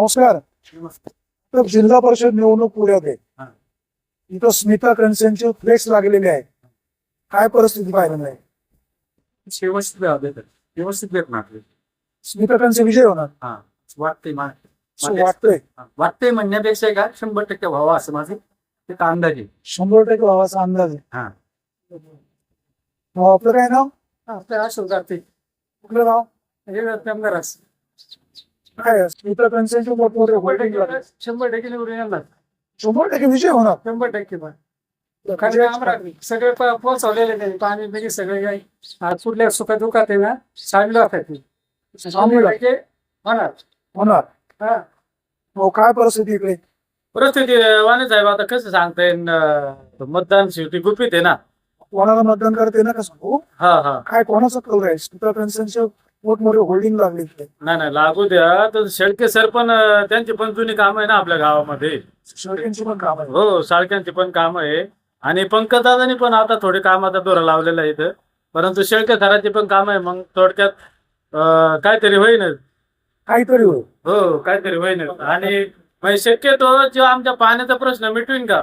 नमस्कार. तर जिल्हा परिषद निवडणूक पुण्यात आहे हा. इथं स्मिता कन्सेनचे फ्लेक्स लागलेले आहे. काय परिस्थिती पाहायला नाही व्यवस्थित व्यवस्थित भेटणार स्मिता कन्से विजय होणार. हा. वाटतंय मा- असं मला- वाटतंय. वाटतंय म्हणण्यापेक्षा का? शंभर टक्के व्हावं असं माझं एक अंदाज आहे. शंभर टक्के भावाचा अंदाज आहे. हा. भाऊ, आपलं काय नाव? आपल्या असं जाते कुठलं नाव? शंभर काय मोठमोठे होल्डिंग शंभर टक्के निवडून येणार शंभर टक्के विजय होणार. शंभर टक्के पण. सगळे पोहोचवलेले नाही पाणी बिणी सगळे काही कुठल्या सुख दुखात आहे ना चांगलं होतात होणार. होणार. हा. भाऊ काय परिस्थिती इकडे? परिस्थिती वाणी साहेब आता कसं सांगता येईल मतदान शेवटी गुपित आहे ना. कोणाला मतदान करते ना कसं? हो? हा हा. काय कोणाचा कल आहे? मोठमोठे होल्डिंग लागले नाही नाही लागू द्या. तर शेळके सर पण अं, त्यांची पण जुनी काम आहे ना आपल्या गावामध्ये. शेळकेंची पण काम आहे हो साळक्यांची पण काम आहे. आणि पंकजदादांनी पण आता थोडी कामाचा दोरा लावलेला आहे इथं. परंतु शेळके सरांची पण काम आहे. मग थोडक्यात अं, काहीतरी होईनच काहीतरी होईल. हो काहीतरी होईनच आणि म्हणजे शक्यतो जो आमच्या पाण्याचा प्रश्न मिटवीन का?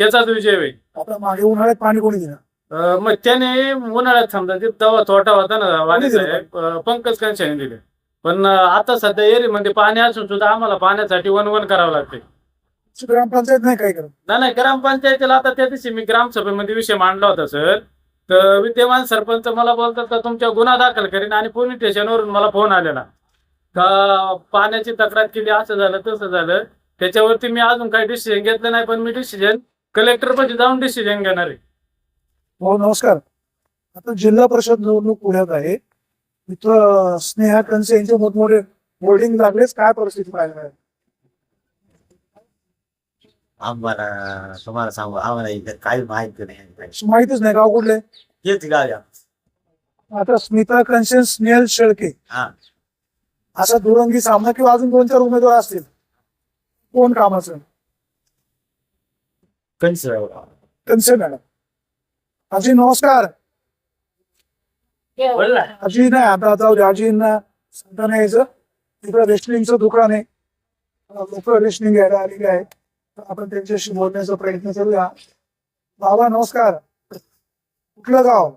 त्याचाच विजय होईल. आता मागे उन्हाळ्यात पाणी कोणी अं, मग त्याने उन्हाळ्यात समजा ते तवा तोटा होता ना वाणी? साहेब पंकज कंशाने दिले. पण आता सध्या एरीमध्ये पाणी असून सुद्धा आम्हाला पाण्यासाठी वन वन करावं लागते ग्रामपंचायत नाही काय करत? नाही नाही ग्रामपंचायतीला आता त्या दिवशी मी ग्रामसभेमध्ये विषय मांडला होता सर. तर विद्यमान सरपंच मला बोलतात का तुमच्या गुन्हा दाखल करीन आणि पोलीस स्टेशनवरून मला फोन आलेला. का पाण्याची तक्रार केली असं झालं तसं झालं. त्याच्यावरती मी अजून काही डिसिजन घेतलं नाही पण मी डिसिजन कलेक्टरमध्ये जाऊन डिसिजन घेणार आहे. हो नमस्कार. आता जिल्हा परिषद निवडणूक पुण्यात आहे. इथं स्नेहा कनसे यांचे मोठमोठे होल्डिंग लागलेच. काय परिस्थिती पाहायला मिळेल? आम्हाला तुम्हाला सांगू आम्हाला इथं काही माहिती नाही. माहितीच नाही. गाव कुठले? हेच गाव आहे. आता स्मिता कन्सेन स्नेहल शेळके. हा. असा दुरंगी सामना किंवा अजून दोन चार उमेदवार असतील? कोण कामाचं? कंस कन्से मॅडम. आजी नमस्कार. आजी नाही आता जाऊ दे. आजींना सांगता नाही यायचं. तिकडे रेशनिंगचं दुकान आहे. लोक रेशनिंग घ्यायला आलेले आहेत. तर आपण त्यांच्याशी बोलण्याचा प्रयत्न करूया. बाबा नमस्कार. कुठलं गाव?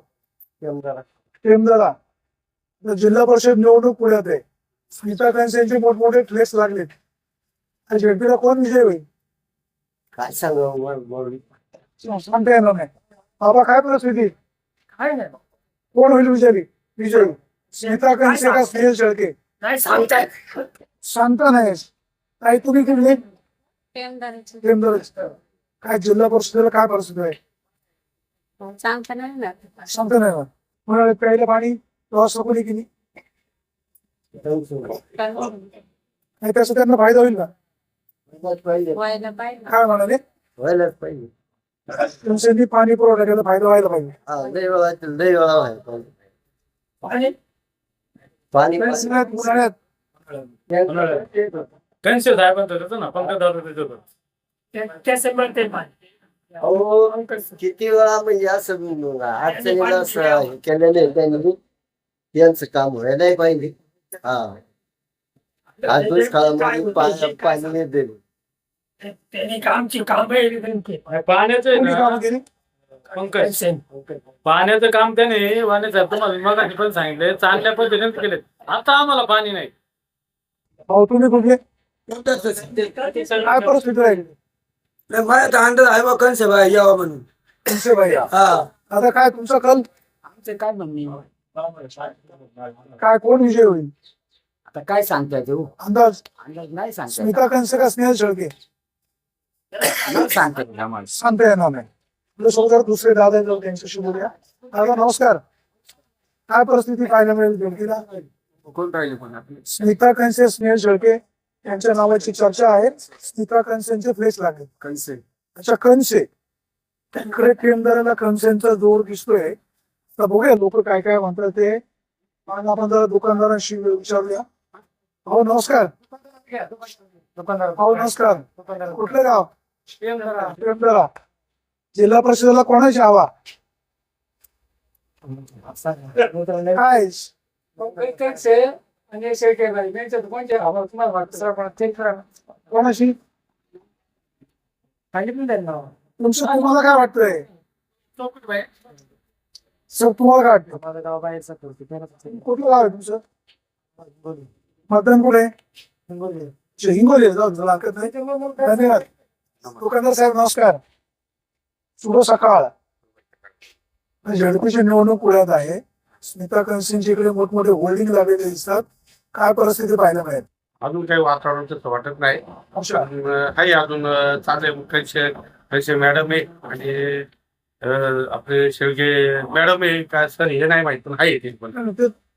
टेमदरा तर जिल्हा परिषद निवडणूक पुण्यात आहे. स्मिता कंस यांचे मोठमोठे लागलेत. आणि झेडपीला कोण विजय होईल? काय सांगू सांगता येणार नाही. बाबा काय परिस्थिती काय नाही कोण होईल विजयी विजयी स्मिता कंसे का स्नेहल शेळके काय सांगताय सांगता नाही काय तुम्ही किती टेमदाराची टेमदरा काय जिल्हा परिषदेला काय परिस्थिती आहे सांगता नाही ना सांगता नाही ना म्हणाले प्यायला पाणी व्यवस्था कोणी केली काय नाही त्याचा त्यांना फायदा होईल ना व्हायला पाहिजे काय म्हणाले व्हायलाच पाहिजे त्यांनी पाणी पुरवठा केला फायदा व्हायला पाहिजे. हा, व्हायला पाणी? उन्हाळ्यात उन्हाळ्यात कन्से साहेबांचं होतं ना पंकज दादा त्याचं होतं त्याचं पण ते अहो किती वेळा म्हणजे असं अडचणीला असं हे केलेलं आहे त्यांनी. त्यांचं काम व्हायलाही पाहिजे. हा. आज दुष्काळामध्ये पाणी येत त्यांनी कामची काम पाण्याचं पाण्याचं काम त्याने वाणे साहेब तुम्हाला मग पण सांगितलं चांगल्या पद्धतीने केले आता आम्हाला पाणी नाही. भाऊ तुम्ही कुठले? काय परिस्थिती राहील? मला तर अंदाज आहे बा कंस भाई यावा म्हणून. भाई हा. आता काय तुमचा कल? आमचं काय म्हणणे? काय कोण विजय होईल? आता काय सांगताय तू? अंदाज? अंदाज नाही सांगताय. स्मिता कंसे का स्नेहल शेळके? सांगता. येणार नाही आपल्या दुसरे दादा जाऊ त्यांच्याशी बोलूया. दादा नमस्कार. काय परिस्थिती पाहायला मिळेल भेटीला स्मिता कंसे स्नेहल शेळके यांच्या नावाची चर्चा आहे. स्मिता कंसेंचे फ्लेस लागले. कन्से. अच्छा कंसे त्यांकडे केंद्राला कंसेंचा जोर दिसतोय. तर बघूया लोक काय काय म्हणतात ते. आपण जरा दुकानदारांशी विचारूया. हो नमस्कार. हो नमस्कार. कुठलं गाव? जिल्हा परिषदेला कोणाची हवा? काय? आणि शेळके बाई त्यांच्यात कोणते हवं तुम्हाला वाटतं? सर पण ते करा कोणाशी? तुमचं तुम्हाला काय वाटतंय. सर तुम्हाला काय वाटतं माझं गाव बाहेरचं करतो कुठलं गाव आहे तुमचं? मतदान कुठे? अच्छा, हिंगोली. जाऊ धन्यवाद. दुकानदार साहेब नमस्कार. शुभ सकाळ. झडपीची निवडणूक पुण्यात आहे. स्मिता कन्सिंगच्या इकडे मोठमोठे होल्डिंग लागलेले दिसतात. काय परिस्थिती पाहायला मिळेल? अजून काही वातावरण तसं वाटत नाही. आहे अजून चांगले कैसे कैसे मॅडम आहे. आणि आपले शेवगे मॅडम आहे का सर हे नाही माहीत पण आहे ते पण.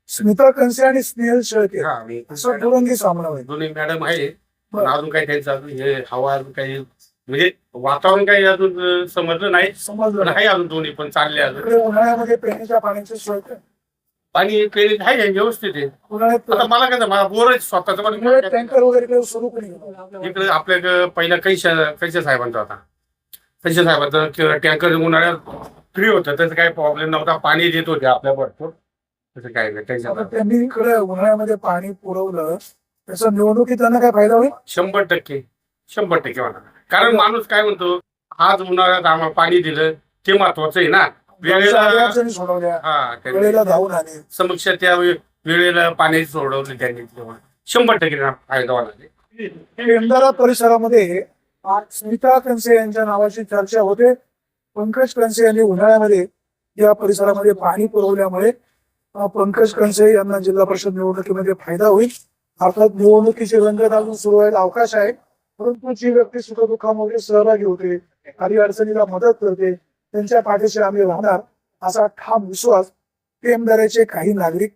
स्मिता कन्से आणि स्नेहल शेळके. हा असं दुरंगी सामना दोन्ही मॅडम आहे. पण. अजून काही त्यांचं अजून हे हवा अजून काही म्हणजे वातावरण काही अजून समजलं नाही. समजलं पण नाही. आहे अजून दोन्ही पण चालले अजून. उन्हाळ्यामध्ये पिण्याच्या पाण्याची सोय कर. आणि पेरी आहे व्यवस्थित आहे. उन्हाळ्यात आता मला काय मला बोर स्वतःच उन्हाळ्यात टँकर वगैरे काही सुरू कोणी केलं? इकडे आपल्या पहिला कैशा कैशा साहेबांचा होता. कैशा साहेबांचा टँकर उन्हाळ्यात फ्री होतं. त्याचं काही प्रॉब्लेम नव्हता. पाणी देत होते आपल्या भरपूर. तसं काय नाही. कैशा आता साहेब. त्यांनी इकडे उन्हाळ्यामध्ये पाणी पुरवलं. त्याचा निवडणुकीत त्यांना काय फायदा होईल? शंभर टक्के. शंभर टक्के म्हणा कारण माणूस काय म्हणतो? आज उन्हाळ्यात आम्हाला पाणी दिलं ते महत्वाचं आहे ना. वेळेला अडचणी सोडवल्या हा त्यांनी वेळेला धावून आले. समक्ष त्या वे- वेळेला पाणी सोडवलं त्यांनी. तेव्हा. शंभर टक्के फायदा होणार परिसरामध्ये स्मिता कनसे यांच्या नावाची चर्चा होते. पंकज कनसे यांनी उन्हाळ्यामध्ये या परिसरामध्ये पाणी पुरवल्यामुळे अं, पंकज कनसे यांना जिल्हा परिषद निवडणुकीमध्ये फायदा होईल. अर्थात निवडणुकीची रंगत अजून सुरू व्हायला अवकाश आहे. परंतु जी व्यक्ती सुखदुःखामध्ये सहभागी होते काही अडचणीला मदत करते त्यांच्या पाठीशी आम्ही राहणार असा ठाम विश्वास टेमदाऱ्याचे काही नागरिक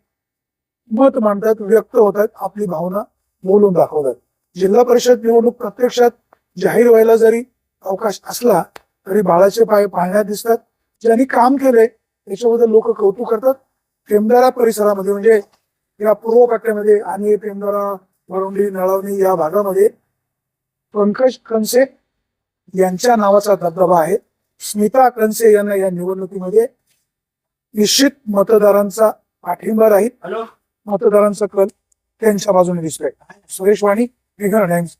मत मांडतात व्यक्त होतात आपली भावना बोलून दाखवतात. जिल्हा परिषद निवडणूक प्रत्यक्षात जाहीर व्हायला जरी अवकाश असला तरी बाळाचे पाय पाळण्यात दिसतात. ज्यांनी काम केलंय त्याच्याबद्दल लोक कौतुक करतात. टेमदारा परिसरामध्ये म्हणजे या पूर्व पट्ट्यामध्ये आणि टेमदारा वरवंडी नळवणी या भागामध्ये पंकज कनसे यांच्या नावाचा दबदबा आहे. स्मिता कनसे यांना या निवडणुकीमध्ये निश्चित मतदारांचा पाठिंबा राहील. मतदारांचा कल त्यांच्या बाजूने दिसतोय. सुरेश वाणी विघर टाइम्स